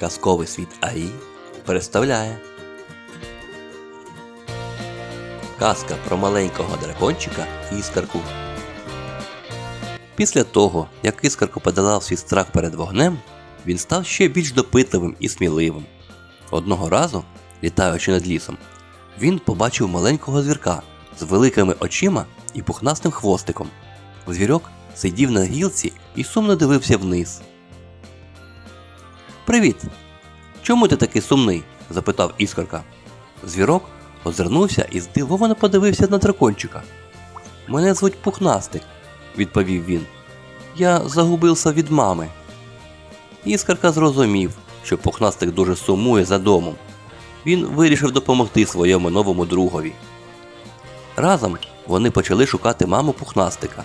Казковий світ АІ представляє Казка про маленького дракончика Іскарку. Після того, як Іскарку подолав свій страх перед вогнем, він став ще більш допитливим і сміливим. Одного разу, літаючи над лісом, він побачив маленького звірка з великими очима і пухнастим хвостиком. Звірок сидів на гілці і сумно дивився вниз. Привіт! Чому ти такий сумний? запитав іскорка. Звірок озирнувся і здивовано подивився на дракончика. Мене звуть Пухнастик, відповів він. Я загубився від мами. Іскорка зрозумів, що Пухнастик дуже сумує за домом. Він вирішив допомогти своєму новому другові. Разом вони почали шукати маму Пухнастика.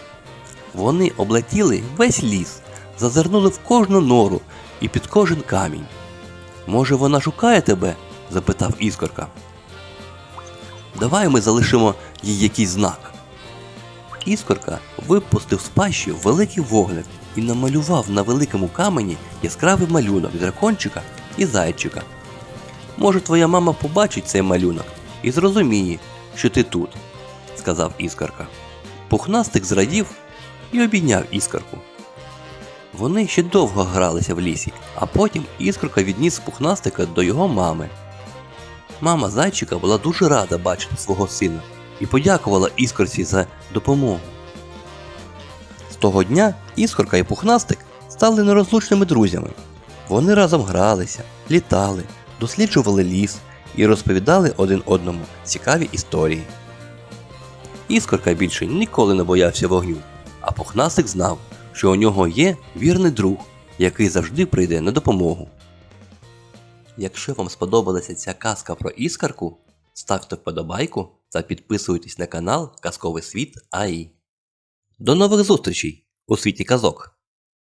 Вони облетіли весь ліс, зазирнули в кожну нору і під кожен камінь. Може, вона шукає тебе? запитав іскорка. Давай ми залишимо їй якийсь знак. Іскорка випустив з пащі великий вогник і намалював на великому камені яскравий малюнок дракончика і зайчика. Може, твоя мама побачить цей малюнок і зрозуміє, що ти тут, сказав іскорка. Пухнастик зрадів і обійняв іскорку. Вони ще довго гралися в лісі, а потім іскорка відніс пухнастика до його мами. Мама зайчика була дуже рада бачити свого сина і подякувала іскорці за допомогу. З того дня іскорка і пухнастик стали нерозлучними друзями. Вони разом гралися, літали, досліджували ліс і розповідали один одному цікаві історії. Іскорка більше ніколи не боявся вогню, а пухнастик знав, що у нього є вірний друг, який завжди прийде на допомогу. Якщо вам сподобалася ця казка про іскарку, ставте вподобайку та підписуйтесь на канал Казковий світ АІ. До нових зустрічей у світі казок!